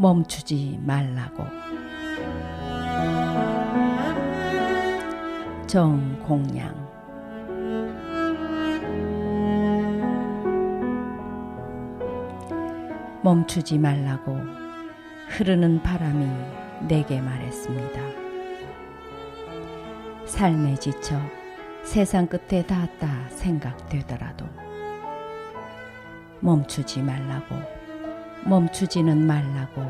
멈추지 말라고 정공양 멈추지 말라고 흐르는 바람이 내게 말했습니다. 삶에 지쳐 세상 끝에 닿았다 생각되더라도 멈추지 말라고 멈추지는 말라고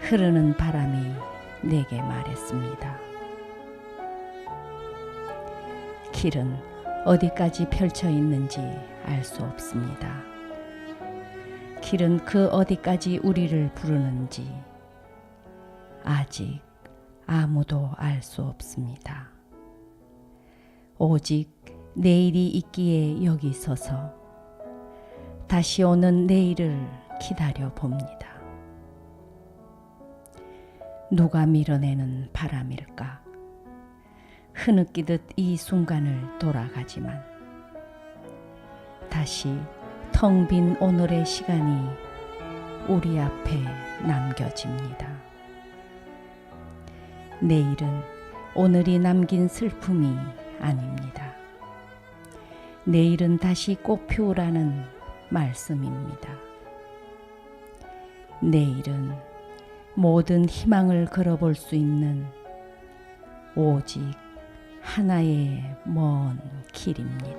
흐르는 바람이 내게 말했습니다. 길은 어디까지 펼쳐 있는지 알 수 없습니다. 길은 그 어디까지 우리를 부르는지 아직 아무도 알 수 없습니다. 오직 내일이 있기에 여기 서서 다시 오는 내일을 기다려 봅니다. 누가 밀어내는 바람일까? 흐느끼듯 이 순간을 돌아가지만 다시 텅 빈 오늘의 시간이 우리 앞에 남겨집니다. 내일은 오늘이 남긴 슬픔이 아닙니다. 내일은 다시 꽃 피우라는 말씀입니다. 내일은 모든 희망을 걸어볼 수 있는 오직 하나의 먼 길입니다.